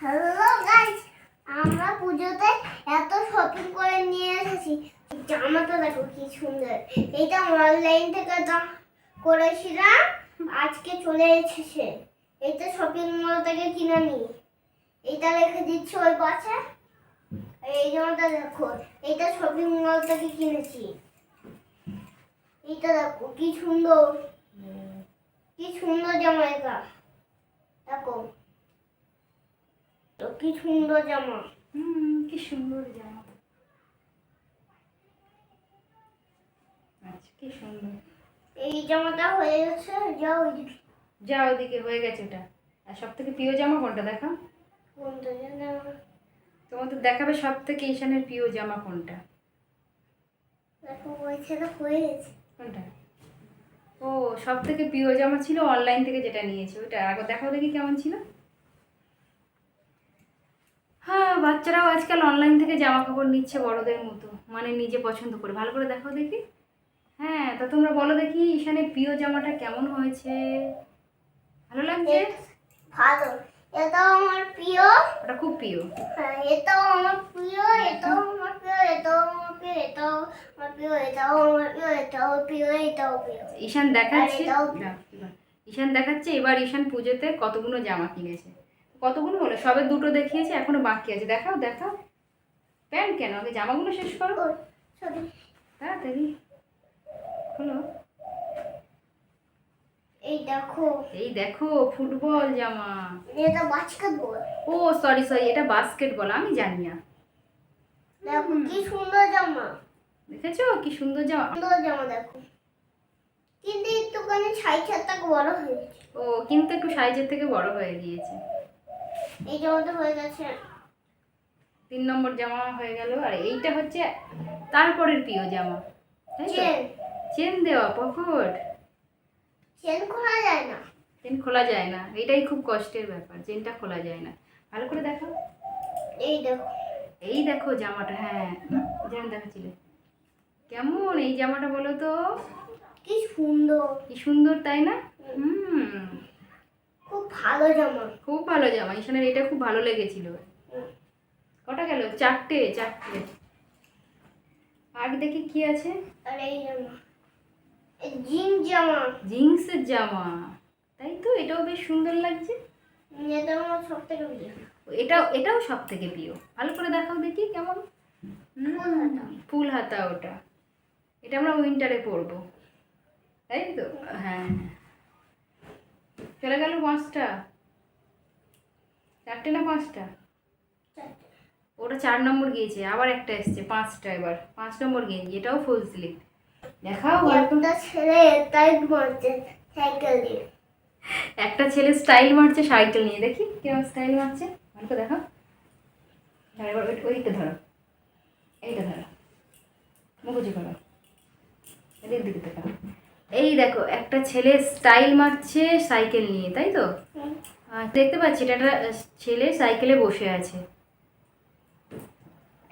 Hello guys আমরা পুজোতে এত শপিং করে নিয়ে এসেছি। জামাটা দেখো কি সুন্দর। এইটা অনলাইন থেকে দাম করেছিলাম, আজকে চলে এসেছে। এইটা শপিং মল থেকে কিনে নি। এইটা রেখে দিচ্ছি ওই পাশে। এই জামাটা দেখো, এইটা শপিং মল থেকে কিনেছি। এইটা দেখো, কি সুন্দর। কি সুন্দর জামা এটা দেখো তো কি সুন্দর জামা। হুম কি সুন্দর জামা। আচ্ছা কি সুন্দর। এই জামাটা হয়ে গেছে যাও ওইদিকে যা ওদিকে হয়ে গেছে ওটা। আর সব থেকে প্রিয় জামা কোনটা দেখা কোনটা যেন তোমাদের দেখাবে সব থেকে ঈশানের প্রিয় জামা কোনটা? দেখো ওইখানে হয়ে গেছে। কোনটা? ও সব থেকে প্রিয় জামা ছিল অনলাইন থেকে যেটা নিয়েছে। ওইটা আগে দেখাও দেখি কেমন ছিল। হ্যাঁ বাচ্চারাও আজকাল অনলাইন থেকে জামা কাপড় নিচ্ছে বড়দের মতো। মানে নিজে পছন্দ করে। ভালো করে দেখো দেখি। হ্যাঁ তা তোমরা বলো দেখি ঈশানের প্রিয় জামাটা কেমন হয়েছে? ভালো লাগছে? ভালো। এটাও আমার প্রিয়। ওটা খুব প্রিয়। হ্যাঁ এটাও আমার প্রিয় এটাও আমার প্রিয় এটাও আমার প্রিয় এটাও আমার প্রিয় এটাও আমার প্রিয় এটাও প্রিয় এটাও প্রিয়। ঈশান দেখাচ্ছে? ঈশান দেখাচ্ছে এবার ঈশান পুজোতে কতগুলো জামা কিনেছে? কতগুলো হলো? সবে দুটো দেখিয়েছে এখনও বাকি আছে। দেখাও দেখাও। প্যান্ট কেন? আগে জামাগুলো শেষ করো। তাড়াতাড়ি। হলো এই দেখো। এই দেখো ফুটবল জামা। এটা বাস্কেটবল। ও সরি সরি এটা বাস্কেটবল আমি জানি না। দেখো কি সুন্দর জামা। দেখেছ? কি সুন্দর জামা। সুন্দর জামা দেখো। কিন্তু একটুখানি ছাই ছাড়টা বড় হয়ে গেছে ও কিন্তু একটু সাইজের থেকে বড় হয়ে গিয়েছে। এই জামাটা হয়ে গেছে। তিন নম্বর জামা হয়ে গেল আর এইটা হচ্ছে তারপরের প্রিয় জামা তাই তো? চেন দেওয়া পকেট। চেন খোলা যায় না। চেন খোলা যায় না এটাই খুব কষ্টের ব্যাপার চেনটা খোলা যায় না। ভালো করে দেখো এই দেখো। এই দেখো জামাটা হ্যাঁ যেমন দেখাচ্ছিলে। কেমন এই জামাটা বলো তো? কি সুন্দর। কি সুন্দর তাই না? ভালো জামা। খুব ভালো জামা। ঈশানের এটা খুব ভালো লেগেছিল। কটা গেল? চারটে চারটে। আর দেখি কি আছে? আর এই জামা। এই জামা। জিন্সের জামা। তাই তো এটাও বেশ সুন্দর লাগছে। এটা আমার সব থেকে প্রিয়। এটাও এটাও সব থেকে প্রিয়। ভালো করে দেখাও দেখি কেমন। হুম, ফুল হাতা। ফুল হাতা ওটা। এটা আমরা উইন্টারে পরবো। তাই তো? হ্যাঁ। চলে গেল পাঁচটা। চারটে না পাঁচটা? ওটা চার নম্বর গিয়েছে আবার একটা এসছে পাঁচটা এবার। পাঁচ নম্বর গেঞ্জি এটাও ফুল স্লিপ দেখাও একটা ছেলে টাইট মারছে সাইকেল দিয়ে। একটা ছেলে স্টাইল মারছে সাইকেল নিয়ে। দেখি কেমন স্টাইল মারছে। ভালো করে দেখো এবার ওইটা ধরো। এইটা ধরো। মুখোজি করো। এদিক দিকে দেখো এই দেখো একটা ছেলে স্টাইল মারছে সাইকেল নিয়ে তাই তো? দেখতে পাচ্ছি এটা একটা ছেলে সাইকেলে বসে আছে।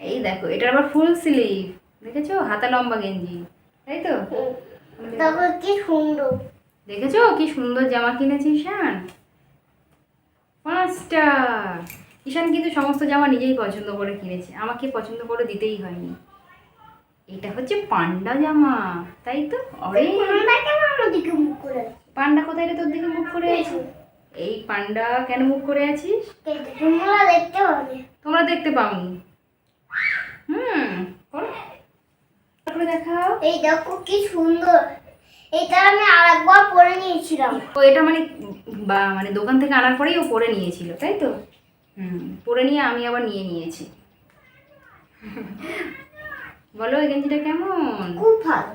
এই দেখো এটা আবার ফুল স্লিভ দেখেছ? হাতা লম্বা গেঞ্জি তাই তো? তারপর কি সুন্দর। দেখেছ? কি সুন্দর জামা কিনেছি ঈশান। পাঁচটা ঈশান কিন্তু সমস্ত জামা নিজেই পছন্দ করে কিনেছে আমাকে পছন্দ করে দিতেই হয়নি। এটা হচ্ছে পান্ডা জামা তাই তো? পান্ডা কোথায় রে তোর দিকে মুখ করে আছে? এই পান্ডা কেন মুখ করে আছিস? তোমরা দেখতে পাবে। তোমরা দেখতে পাওনি। হুম দেখাও। এই দেখো কি সুন্দর। এটা আমি আরেকবার পরে নিয়েছিলাম। ও এটা মানে বা মানে দোকান থেকে আনার পরেই ও পরে নিয়েছিল তাই তো? হুম পরে নিয়ে আমি আবার নিয়ে নিয়েছি। বলো এই গেঞ্জিটা কেমন? খুব ভালো।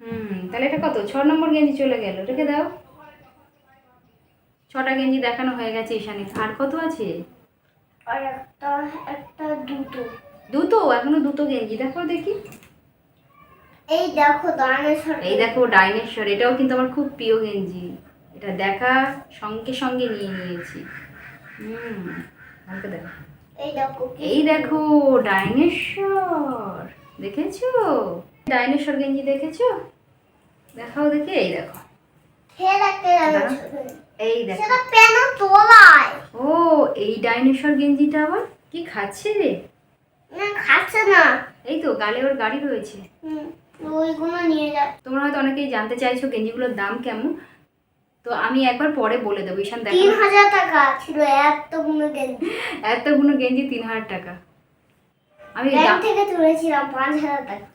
হুম তাহলে এটা কত? ছ নম্বর গেঞ্জি চলে গেল রেখে দাও। ছটা গেঞ্জি দেখানো হয়ে গেছে ঈশানি আর কত আছে? আর একটা একটা দুটো। দুটো? এখনও দুটো গেঞ্জি। দেখো দেখি। এই দেখো ডাইনোসর। এই দেখো ডাইনেশ্বর এটাও কিন্তু আমার খুব প্রিয় গেঞ্জি। এটা দেখা সঙ্গে সঙ্গে নিয়ে নিয়েছি। হুম দেখো। এই দেখো এই দেখো ডাইনোসর। দেখেছ? ডাইনোসর গেঞ্জি দেখেছ? দেখাও দেখি এই দেখো। এই দেখো। তোলায়। এই ডাইনোসর গেঞ্জিটা আবার? কি খাচ্ছে রে? না খাচ্ছে না। এই তো গালে ওর গাড়ি রয়েছে। ওইগুলো নিয়ে যা। তোমরা হয়তো অনেকেই জানতে চাইছো গেঞ্জিগুলোর দাম কেমন। তো আমি একবার পরে বলে দেবো ঈশান তিন হাজার টাকা ছিল এতগুলো গেঞ্জি। এতগুলো গেঞ্জি তিন হাজার টাকা। আমি ব্যাংক থেকে তুলেছিলাম পাঁচ হাজার টাকা।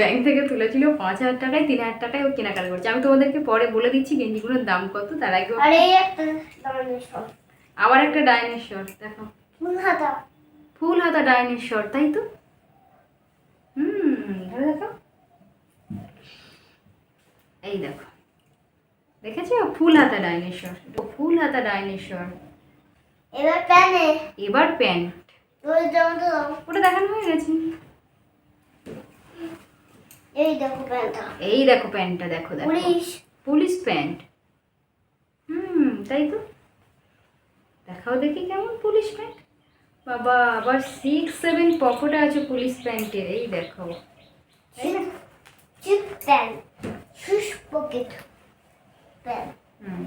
ব্যাংক থেকে তুলেছিল পাঁচ হাজার টাকায় তিন হাজার টাকায় ও কেনাকাটা করছে। আমি তোমাদেরকে পরে বলে দিচ্ছি গেঞ্জিগুলোর দাম কত তার আগে আবার একটা ডাইনোসর দেখো। ফুল হাতা। ফুল হাতা ডাইনোসর তাই তো? হুম দেখো এই দেখো। দেখেছ? ফুল হাতা ডাইনোসর। ফুল হাতা ডাইনোসর। এবার প্যানে। এবার প্যান্ট। ওটা দেখানো হয়ে গেছে এই দেখো প্যান্টটা। এই দেখো প্যান্টটা দেখো দেখো। পুলিশ। Police pant. হুম তাই তো? দেখাও দেখি কেমন পুলিশ প্যান্ট। বাবা আবার সিক্স সেভেন পকেটে আছে পুলিশ প্যান্টের এই দেখো তাই না চিপ প্যান্ট শুশ পকেট প্যান্ট। হুম।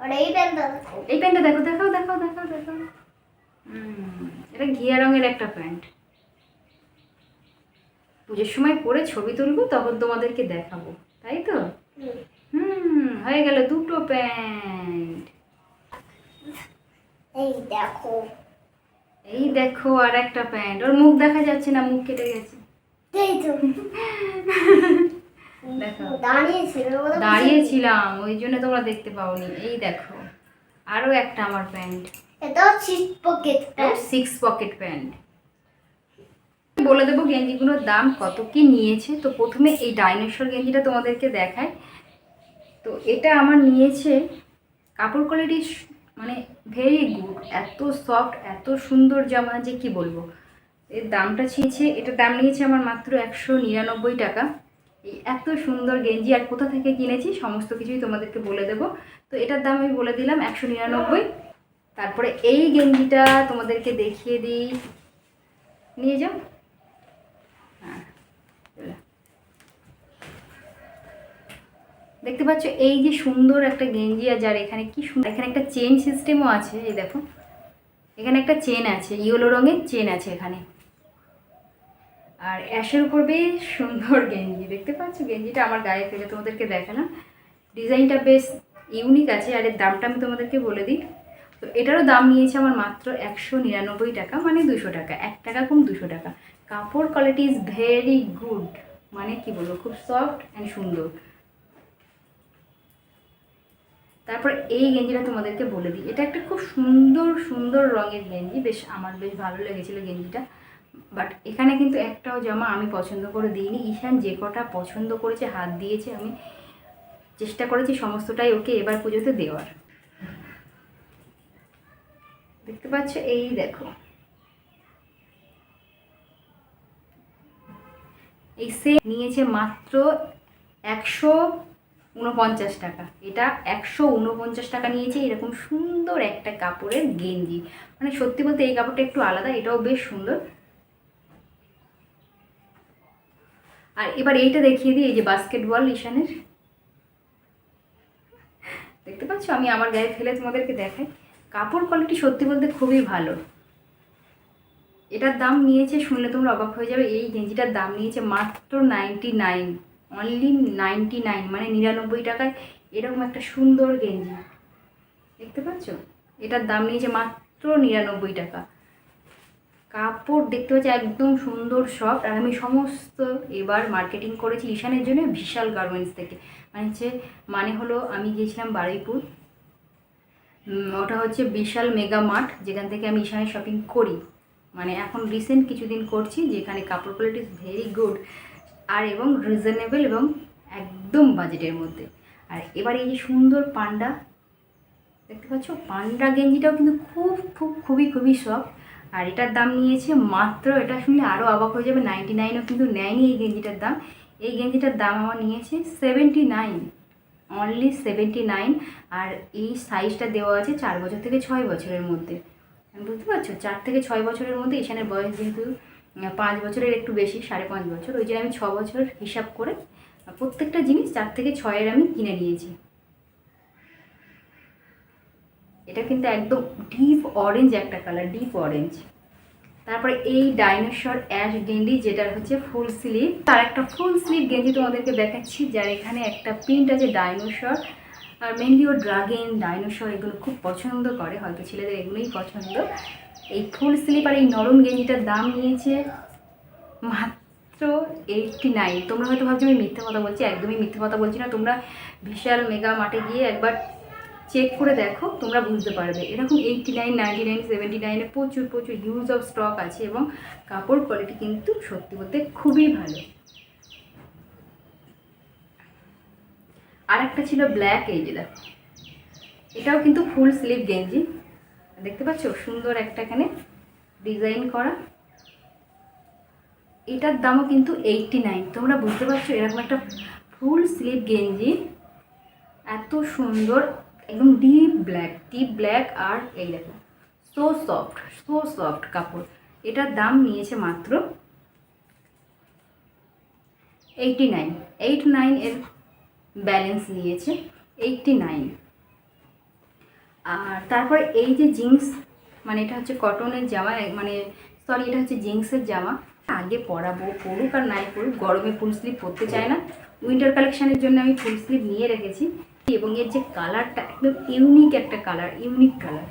আর এই প্যান্টটা দেখো। এই প্যান্টটা দেখো দেখাও দেখাও দেখাও দেখাও। এটা ঘিয়া রঙের একটা প্যান্ট। পুজোর সময় পরে ছবি তুলবো তখন তোমাদেরকে দেখাবো তাই তো? হুম। হয়ে গেল দুটো প্যান্ট। এই দেখো। এই দেখো আর একটা প্যান্ট। ওর মুখ দেখা যাচ্ছে না মুখ কেটে গেছে। দাঁড়িয়েছিলাম ওই জন্য তোমরা দেখতে পাওনি। এই দেখো আরও একটা আমার প্যান্ট। এটা চিপ পকেট প্যান্ট সিক্স বলে দেবো গেঞ্জিগুলোর দাম কত কি নিয়েছে? তো প্রথমে এই ডাইনোসর গেঞ্জিটা তোমাদেরকে দেখায় তো এটা আমার নিয়েছে, কাপড় কোয়ালিটি মানে ভেরি গুড এত সফট এত সুন্দর জামা যে কি বলব। এর দামটা ছিয়েছে এটার দাম নিয়েছে আমার মাত্র একশো নিরানব্বই টাকা। এই এত সুন্দর গেঞ্জি, আর কোথা থেকে কিনেছি? সমস্ত কিছুই তোমাদেরকে বলে দেবো। তো এটার দাম আমি বলে দিলাম একশো নিরানব্বই। তারপরে এই গেঞ্জিটা তোমাদেরকে দেখিয়ে দিই। নিয়ে যাও। হ্যাঁ দেখতে পাচ্ছ, এই যে সুন্দর একটা গেঞ্জি আর যার এখানে কি সুন্দর, এখানে একটা চেন সিস্টেমও আছে, এই দেখো। এখানে একটা চেন আছে, ইয়েলো রঙের চেন আছে এখানে। আর অ্যাশের উপর বেশ সুন্দর গেঞ্জি, দেখতে পাচ্ছ? গেঞ্জিটা আমার গায়ে ফেলে তোমাদেরকে দেখালাম। ডিজাইনটা বেশ ইউনিক আছে, আর এর দামটা আমি তোমাদেরকে বলে দিই। তো এটারও দাম নিয়েছে আমার মাত্র একশো নিরানব্বই টাকা মানে দুশো টাকা, এক টাকা কম দুশো টাকা। কাপড় কোয়ালিটি ইজ ভেরি গুড মানে কি বলব, খুব সফট অ্যান্ড সুন্দর। তারপর এই গেঞ্জিটা তোমাদেরকে বলে দিই। এটা একটা খুব সুন্দর সুন্দর রঙের গেঞ্জি, বেশ আমার বেশ ভালো লেগেছিল গেঞ্জিটা। বাট এখানে কিন্তু একটাও জামা আমি পছন্দ করে দিইনি। ঈশান যে কটা পছন্দ করেছে, হাত দিয়েছে, আমি চেষ্টা করেছি সমস্তটাই ওকে এবার পুজোতে দেওয়ার। দেখতে পাচ্ছ, এই দেখো। এই সে নিয়েছে মাত্র একশো উনপঞ্চাশ টাকা। এটা একশো উনপঞ্চাশ টাকা নিয়েছে, এরকম সুন্দর একটা কাপড়ের গেঞ্জি। মানে সত্যি বলতে এই কাপড়টা একটু আলাদা, এটাও বেশ সুন্দর। আর এবার এইটা দেখিয়ে দিই, এই যে বাস্কেটবল ঈশানের দেখতে পাচ্ছ, আমি আমার গায়ে ফেলে তোমাদেরকে দেখাই। কাপড় কোয়ালিটি সত্যি বলতে খুবই ভালো। এটার দাম নিয়েছে, শুনলে তোমরা অবাক হয়ে যাবে, এই গেঞ্জিটার দাম নিয়েছে মাত্র ninety nine only ninety nine মানে নিরানব্বই টাকায় এরকম একটা সুন্দর গেঞ্জি। দেখতে পাচ্ছ? এটার দাম নিয়েছে মাত্র নিরানব্বই টাকা। কাপড় দেখতে পাচ্ছি, একদম সুন্দর সফট আর আমি সমস্ত এবার মার্কেটিং করেছি ঈশানের জন্য, বিশাল গার্মেন্টস থেকে। মানে হচ্ছে মানে হলো, আমি গিয়েছিলাম বারুইপুর ওটা হচ্ছে বিশাল মেগা মার্ট, যেখান থেকে আমি ঈশানের শপিং করি। মানে এখন রিসেন্ট কিছুদিন করছি, যেখানে কাপড় কোয়ালিটি ভেরি গুড আর এবং রিজনেবল এবং একদম বাজেটের মধ্যে। আর এবার এই যে সুন্দর পান্ডা, দেখতে পাচ্ছ? পান্ডা গেঞ্জিটাও কিন্তু খুব খুব, খুবই খুবই সফট আর এটার দাম নিয়েছে মাত্র, এটা শুনলে আরও অবাক হয়ে যাবে নাইনটি নাইনও কিন্তু নেয়নি এই গেঞ্জিটার দাম। এই গেঞ্জিটার দাম আমার নিয়েছে seventy nine only seventy nine আর এই সাইজটা দেওয়া আছে চার বছর থেকে ছয় বছরের মধ্যে। বুঝতে পারছ? চার থেকে ছয় বছরের মধ্যে ঈশানের বয়স যেহেতু পাঁচ বছরের একটু বেশি, সাড়ে পাঁচ বছর, ওই জন্য আমি ছ বছর হিসাব করে প্রত্যেকটা জিনিস চার থেকে ছয়ের আমি কিনে নিয়েছি। এটা কিন্তু একদম ডিপ অরেঞ্জ একটা কালার ডিপ অরেঞ্জ তারপরে এই ডাইনোসর অ্যাশ গেঞ্জি যেটা হচ্ছে ফুল স্লিভ। তার একটা ফুল স্লিভ গেঞ্জি তোমাদেরকে দেখাচ্ছি, যার এখানে একটা প্রিন্ট আছে ডাইনোসর। আর মেনলি ও ড্রাগন ডাইনোসর এগুলো খুব পছন্দ করে, হয়তো ছেলেদের এগুলোই পছন্দ। এই ফুল স্লিভ আর এই নরম গেঞ্জিটার দাম নিয়েছে মাত্র এইটটি নাইন তোমরা হয়তো ভাবছ আমি মিথ্যা কথা বলছি, একদমই মিথ্যা কথা বলছি না। তোমরা বিশাল মেগা মার্টে গিয়ে একবার চেক করে দেখো, তোমরা বুঝতে পারবে। এরকম eighty nine ninety nine seventy নাইনে প্রচুর প্রচুর ইউজ অফ স্টক আছে এবং কাপড় কোয়ালিটি কিন্তু সত্যি বলতে খুবই ভালো। আর একটা ছিল ব্ল্যাক এই যে দেখো। এটাও কিন্তু ফুল স্লিভ গেঞ্জি। দেখতে পাচ্ছ? সুন্দর একটা এখানে ডিজাইন করা। এটার দামও কিন্তু এইটটি নাইন তোমরা বুঝতে পারছ? এরকম একটা ফুল স্লিভ গেঞ্জি। এত সুন্দর একদম ডিপ ব্ল্যাক ডিপ ব্ল্যাক আর এই দেখো সো সফট সো সফট কাপড়। এটার দাম নিয়েছে মাত্র এইটটি নাইন এইট নাইন এর ব্যালেন্স নিয়েছে এইটটি নাইন আর তারপরে এই যে জিন্স মানে এটা হচ্ছে কটনের জামা মানে সরি এটা হচ্ছে জিন্সের জামা। আগে পরাবো, পরুক আর নাই পরুক, গরমে ফুল স্লিভ পরতে চায় না। উইন্টার কালেকশানের জন্য আমি ফুল স্লিভ নিয়ে রেখেছি। এবং এর যে কালারটা একদম ইউনিক একটা কালার ইউনিক কালার।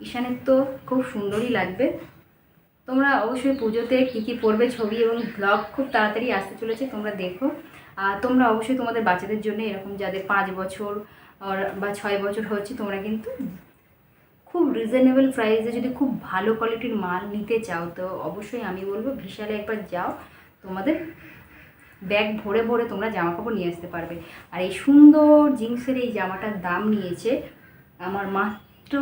ঈশানের তো খুব সুন্দরই লাগবে। তোমরা অবশ্যই পুজোতে কী কী পরবে ছবি এবং ব্লগ খুব তাড়াতাড়ি আসতে চলেছে, তোমরা দেখো। আর তোমরা অবশ্যই তোমাদের বাচ্চাদের জন্য এরকম যাদের পাঁচ বছর বা ছয় বছর হচ্ছে, তোমরা কিন্তু খুব রিজনেবল প্রাইসে যদি খুব ভালো কোয়ালিটির মাল নিতে চাও, তো অবশ্যই আমি বলব বিশালে একবার যাও, তোমাদের ব্যাগ ভরে ভরে তোমরা জামা কাপড় নিয়ে আসতে পারবে। আর এই সুন্দর জিন্সের এই জামাটার দাম নিয়েছে আমার মাত্র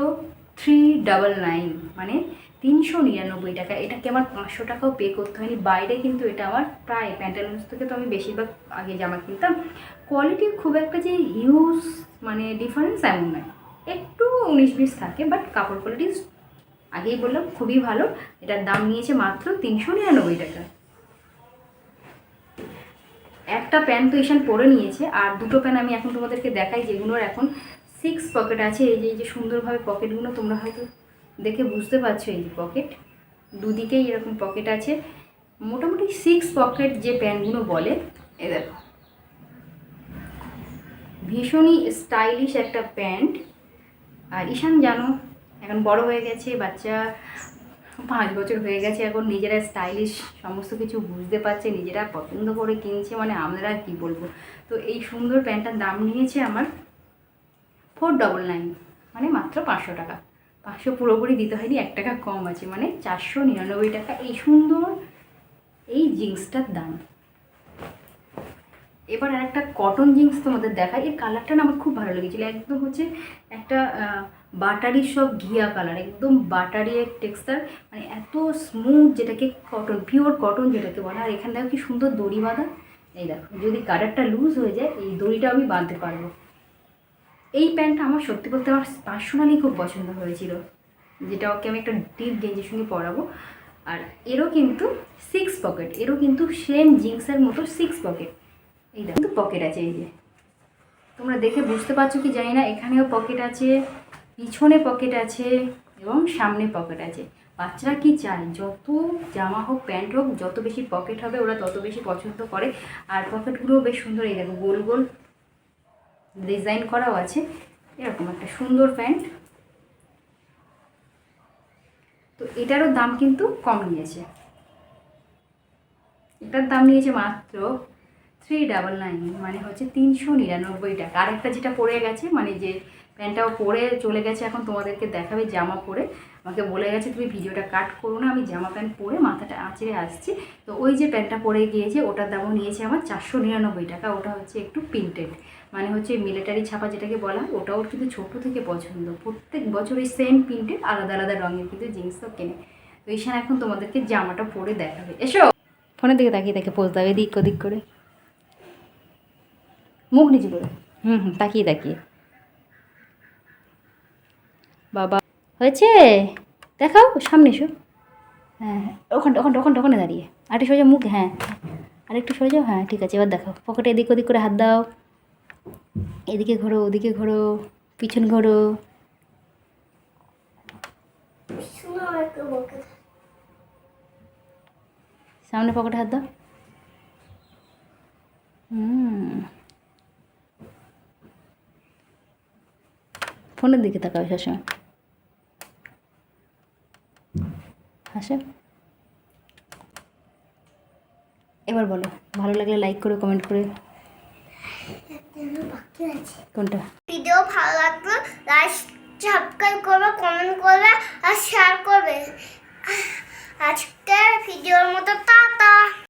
থ্রি ডাবল নাইন মানে তিনশো নিরানব্বই টাকা। এটাকে আমার পাঁচশো টাকাও পে করতে হয়নি। বাইরে কিন্তু এটা আমার প্রায় প্যান্টালুন্স থেকে তো আমি বেশিরভাগ আগে জামা কিনতাম। কোয়ালিটি খুব একটা যে হিউজ মানে ডিফারেন্স এমন নয়। একটু উনিশ বিশ থাকে বাট কাপড় কোয়ালিটি আগেই বললাম খুবই ভালো। এটার দাম নিয়েছে মাত্র তিনশো নিরানব্বই টাকা। একটা প্যান্ট তো ঈশান পরে নিয়েছে, আর দুটো প্যান্ট আমি এখন তোমাদেরকে দেখাই, যেগুলোর এখন সিক্স পকেট আছে। এই যে এই যে সুন্দরভাবে পকেটগুলো তোমরা হয়তো দেখে বুঝতে পারছ, এই যে পকেট দুদিকেই এরকম পকেট আছে। মোটামুটি সিক্স পকেট যে প্যান্টগুলো বলে, এ দেখো। ভীষণই স্টাইলিশ একটা প্যান্ট আর ঈশান জানো, এখন বড় হয়ে গেছে, বাচ্চা পাঁচ বছর হয়ে গেছে, এখন নিজেরা স্টাইলিশ সমস্ত কিছু বুঝতে পারছে, নিজেরা পছন্দ করে কিনছে মানে আমরা কী বলব। তো এই সুন্দর প্যান্টটার দাম নিয়েছে আমার ফোর ডবল নাইন মানে মাত্র পাঁচশো টাকা। পাঁচশো পুরোপুরি দিতে হয়নি, এক টাকা কম আছে মানে চারশো নিরানব্বই টাকা। এই সুন্দর এই জিন্সটার দাম। এবার আর একটা কটন জিন্স তোমাদের দেখাই, এর কালারটা না আমার খুব ভালো লেগেছিলো। একদম হচ্ছে একটা বাটারি সব ঘিয়া কালার, একদম বাটারি টেক্সচার মানে এত স্মুথ যেটাকে কটন পিওর কটন যেটাকে বলা। আর এখানে দেখো কি সুন্দর দড়ি বাঁধা? এই দেখো, যদি কালারটা লুজ হয়ে যায়, এই দড়িটা আমি বাঁধতে পারব। এই প্যান্টটা আমার সত্যি বলতে আমার পার্সোনালি খুব পছন্দ হয়েছিল, যেটা ওকে আমি একটা ডিপ গেঞ্জির সঙ্গে পরাবো। আর এরও কিন্তু সিক্স পকেট এরও কিন্তু সেম জিন্সের মতো সিক্স পকেট এই কিন্তু পকেট আছে এই যে। তোমরা দেখে বুঝতে পারছ কি জানি না, এখানেও পকেট আছে। পিছনে পকেট আছে এবং সামনে পকেট আছে। বাচ্চারা কি চায়? যত জামা হোক, প্যান্ট হোক, যত বেশি পকেট হবে, ওরা তত বেশি পছন্দ করে। আর পকেটগুলোও বেশ সুন্দর, এই দেখো, গোল গোল ডিজাইন করাও আছে। এরকম একটা সুন্দর প্যান্ট। তো এটারও দাম কিন্তু কম নিয়েছে। এটার দাম নিয়েছে মাত্র থ্রি ডাবল নাইন মানে হচ্ছে তিনশো নিরানব্বই টাকা। আরেকটা যেটা পড়ে গেছে মানে যে প্যান্টটাও পরে চলে গেছে, এখন তোমাদেরকে দেখাবে জামা পরে। আমাকে বলে গেছে, তুমি ভিডিওটা কাট করো না, আমি জামা প্যান্ট পরে মাথাটা আঁচড়ে আসছি। তো ওই যে প্যান্টটা পরে গিয়েছে, ওটার দামও নিয়েছে আমার চারশো নিরানব্বই টাকা, ওটা হচ্ছে একটু প্রিন্টেড। মানে হচ্ছে মিলিটারি ছাপা যেটাকে বলা ওটাও কিন্তু ছোটো থেকে পছন্দ। প্রত্যেক বছর এই সেম প্রিন্টেড, আলাদা আলাদা রঙের কিন্তু জিন্সও কেনে। তো ঈশান এখন তোমাদেরকে জামাটা পরে দেখাবে। এসো! ফোনের দিকে তাকিয়ে তাকে পোজ দাও, এদিক ওদিক করে। মুখ নিচু করে। হুম হুম, তাকিয়ে তাকিয়ে। বাবা। হয়েছে? দেখাও, সামনে এসো। হ্যাঁ হ্যাঁ ওখানটা ওখানটা ওখানটা, ওখানে দাঁড়িয়ে। আরেকটু সোজা মুখ হ্যাঁ আরেকটু সোজা হ্যাঁ ঠিক আছে, এবার দেখাও। পকেটে এদিক ওদিক করে হাত দাও। এদিকে ঘোরো, ওদিকে ঘোরো, পিছন ঘোরো। সামনে পকেটে হাত দাও। হুম। ফোনের দিকে তাকাও সবসময়। হাসো এবার বলো, ভালো লাগলে লাইক করে কমেন্ট করে। কোনটা? ভিডিও ভালো লাগল লাইক সাবস্ক্রাইব করবে কমেন্ট করবে আর শেয়ার করবে। আজকের ভিডিওর মতো, টাটা।